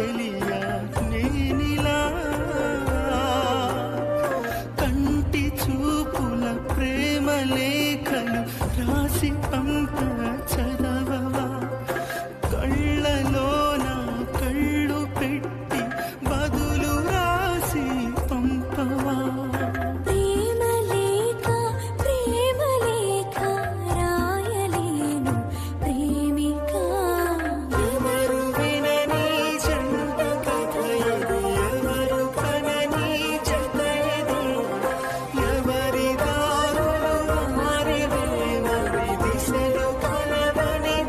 చెలియా నేనిలా. కంటి చూపుల ప్రేమ లేఖలు రాసి పంప చదా.